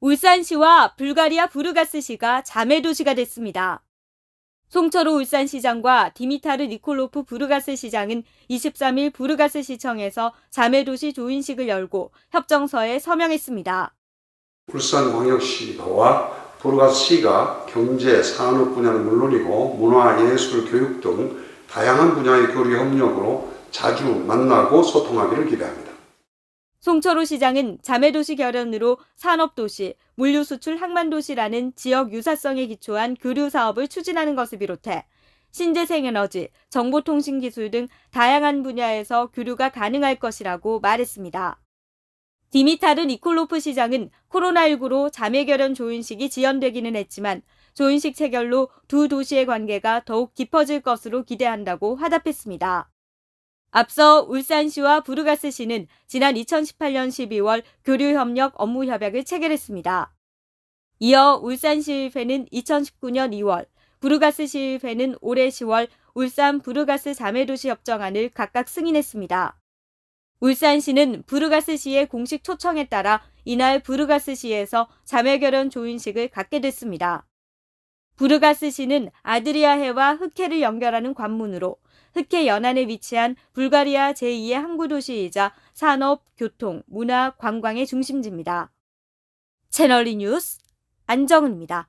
울산시와 불가리아 부르가스시가 자매 도시가 됐습니다. 송철호 울산시장과 디미타르 니콜로프 부르가스 시장은 23일 부르가스 시청에서 자매도시 조인식을 열고 협정서에 서명했습니다. 울산광역시와 부르가스시가 경제, 산업 분야는 물론이고 문화, 예술, 교육 등 다양한 분야의 교류 협력으로 자주 만나고 소통하기를 기대합니다. 송철호 시장은 자매도시 결연으로 산업도시, 물류수출 항만도시라는 지역 유사성에 기초한 교류 사업을 추진하는 것을 비롯해 신재생에너지, 정보통신기술 등 다양한 분야에서 교류가 가능할 것이라고 말했습니다. 디미타르 니콜로프 시장은 코로나19로 자매결연 조인식이 지연되기는 했지만 조인식 체결로 두 도시의 관계가 더욱 깊어질 것으로 기대한다고 화답했습니다. 앞서 울산시와 부르가스시는 지난 2018년 12월 교류협력 업무 협약을 체결했습니다. 이어 울산시의회는 2019년 2월, 부르가스시의회는 올해 10월 울산 부르가스 자매도시 협정안을 각각 승인했습니다. 울산시는 부르가스시의 공식 초청에 따라 이날 부르가스시에서 자매결연 조인식을 갖게 됐습니다. 부르가스시는 아드리아해와 흑해를 연결하는 관문으로 흑해 연안에 위치한 불가리아 제2의 항구 도시이자 산업, 교통, 문화, 관광의 중심지입니다. 채널리 뉴스 안정은입니다.